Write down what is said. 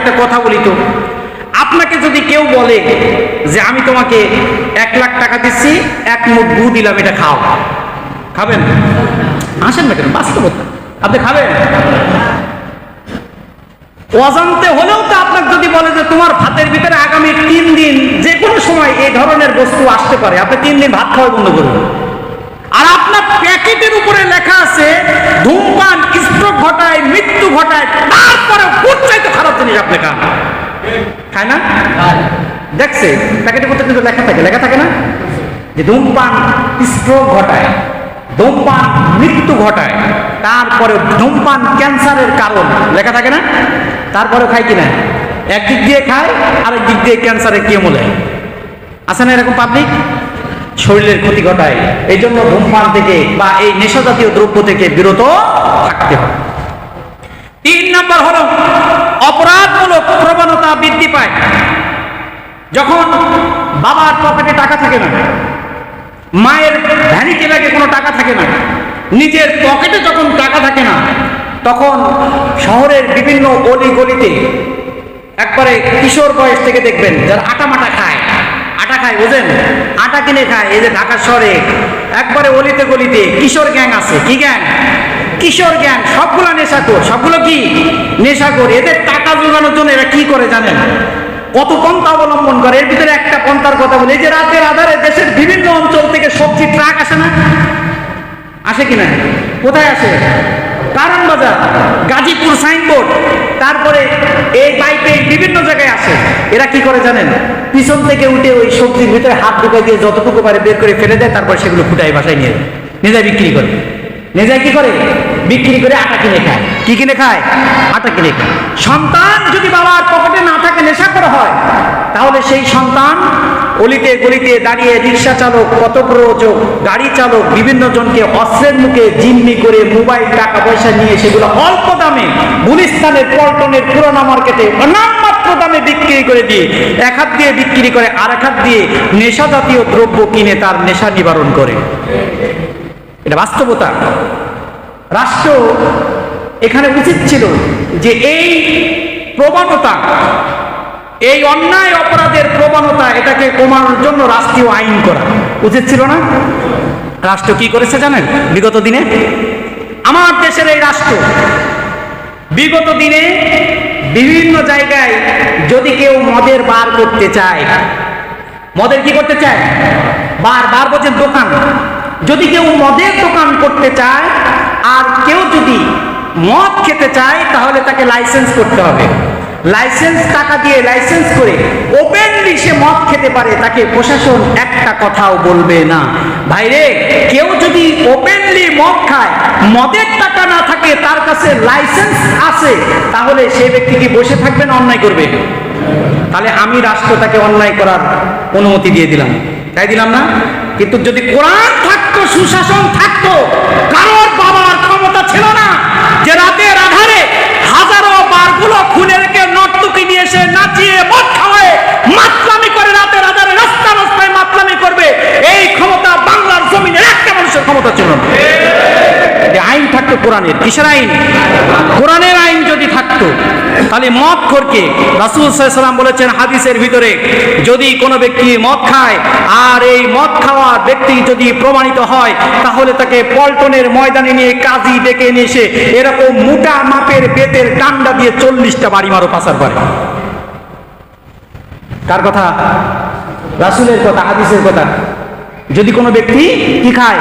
একটা কথা বলি তো। আপনাকে যদি কেউ বলে যে আমি তোমাকে এক লাখ টাকা দিচ্ছি, এক মুঠ গু দিলাম, এটা খাও। খাবেন? আসেন না কেন? বাস্তবতা। আপনি খাবেন? অজান্তে হলেও তো আপনাকে যদি বলে যে তোমার ভাতের ভিতরে আগামী তিন দিন যে কোনো সময় এই ধরনের বস্তু আসতে পারে, আপনি তিন দিন ভাত খাওয়া বন্ধ করবেন আর আপনার প্যাকেটের উপরে লেখা আছে, ধূমপান স্ট্রোক ঘটায়, মৃত্যু ঘটায় খারাপ জিনিস আপনি খান। খায় না? দেখছে, প্যাকেটের মধ্যে কিন্তু লেখা থাকে লেখা থাকে না? যে ধূমপান স্ট্রোক ঘটায়, ধূমপান মৃত্যু ঘটায় তারপরে ধূমপান ক্যান্সারের কারণ, লেখা থাকে না? তারপরে খায় কিনা একদিক দিয়ে খায়, আরেক দিক দিয়ে ক্যান্সারের কেমলে আছে না এরকম পাবলিক শরীরের ক্ষতি ঘটায়। এই জন্য ধূমপান থেকে বা এই নেশা জাতীয় দ্রব্য থেকে বিরত থাকতে হবে। তিন নম্বর হলো অপরাধমূলক প্রবণতা বৃদ্ধি পায়। যখন বাবার পকেটে টাকা থাকে না, মায়ের ভ্যানিটি ব্যাগে কোনো টাকা থাকে না, নিজের পকেটে যখন টাকা থাকে না, তখন শহরের বিভিন্ন অলি গলিতে একবারে কিশোর বয়স থেকে দেখবেন যারা আটা মাটা খায়, আটা খায় বুঝেন? আটা কিনে খায়, এই যে ঢাকা শহরে একবারে অলিতে গলিতে কিশোর গ্যাং আছে, কি গ্যাং? কিশোর গ্যাং সবগুলো নেশাখোর। সবগুলো কি? নেশাখোর। এদের টাকা জোগানোর জন্য এরা কি করে জানেন? কত পন্থা অবলম্বন করে। এর ভিতরে একটা পন্থার কথা বলি। যে রাতের আধারে দেশের বিভিন্ন অঞ্চল থেকে সবজি ট্রাক আসে না? আসে কিনা কোথায় আসে? কারণ বাজার, গাজীপুর সাইনবোর্ড। তারপরে এই পাইপে বিভিন্ন জায়গায় আসে। এরা কি করে জানেন? পিছন থেকে উঠে ওই সবজির ভিতরে হাত ঢুকাই দিয়ে যতটুকু পারে বের করে ফেলে দেয়, তারপর সেগুলো ফুটাই বাসায় নিয়ে যায়। নিয়ে যায় বিক্রি করে। যায় কি করে? বিক্রি করে আটা কিনে খায়। কি কিনে খায়? আটা কিনে খায়। সন্তান যদি বাবার পকেটে না থাকে, নেশা করে হয়, তাহলে সেই সন্তান অলিতে গলিতে দাঁড়িয়ে রিক্সা চালক কত প্রযোজক গাড়ি চালক, বিভিন্ন জনকে অস্ত্রের মুখে জিম্মি করে মোবাইল, টাকা পয়সা নিয়ে সেগুলো অল্প দামে গুলিস্তানের, পল্টনের, পুরানা মার্কেটে নামমাত্র দামে বিক্রি করে দিয়ে এক হাত দিয়ে বিক্রি করে আর এক হাত দিয়ে নেশা জাতীয় দ্রব্য কিনে তার নেশা নিবারণ করে। এটা বাস্তবতা। রাষ্ট্র এখানে উচিত ছিল যে এই প্রবণতা, এই অন্যায় অপরাধের প্রবণতা এটাকে কমানোর জন্য রাষ্ট্রীয় আইন করা উচিত ছিল না? রাষ্ট্র কি করেছে জানেন? বিগত দিনে? আমার দেশের এই রাষ্ট্র বিগত দিনে বিভিন্ন জায়গায় যদি কেউ মদের বার করতে চায়, মদের কি করতে চায়? বার বার বলছেন দোকান। যদি কেউ মদের দোকান করতে চায়, আর কেউ যদি মদ খেতে চায়, তাহলে তাকে লাইসেন্স করতে হবে। লাইসেন্স টাকা দিয়ে লাইসেন্স করে ওপেনলি সে মদ খেতে পারে, তাকে প্রশাসন একটা কথাও বলবে না। ভাইরে, কেউ যদি ওপেনলি মদ খায়, মদের টাকা না থাকে, তার কাছে লাইসেন্স আছে, তাহলে সে ব্যক্তি কি বসে থাকবে না অন্যায় করবে? তাহলে আমি রাষ্ট্র তাকে অন্যায় করার অনুমতি দিয়ে দিলাম। তাই দিলাম না? কিন্তু যদি কোরআন থাকতো সুশাসন থাকতো, কারোর বাবার ক্ষমতা ছিল না। যে রাতের আধারে হাজারো বারগুলো খুলে রেখে নর্তকি নিয়ে এসে নাচিয়ে মদ খাওয়ায়, মাতলামি করে রাতের আধারে রাস্তা রাস্তায় মাতলামি করবে। এই ক্ষমতা বাংলার জমিনের একটা মানুষের ক্ষমতা ছিল না। যে আইন থাকতো কোরআনের, কিসের আইন? কোরআনের আইন যদি থাকতো, তাহলে মদ খোরকে রাসুল সাল্লাম বলেছেন হাদিসের ভিতরে, যদি কোনো ব্যক্তি মদ খায়, আর এই মদ খাওয়া ব্যক্তি যদি প্রমাণিত হয়, তাহলে তাকে পল্টনের ময়দানে নিয়ে কাজী ডেকে নিয়ে এসে এরকম মোটা মাপের বেতের ডান্ডা দিয়ে চল্লিশটা বাড়ি মারো, পাচার করে কার কথা? রাসুলের কথা, হাদিসের কথা। যদি কোনো ব্যক্তি কি খায়?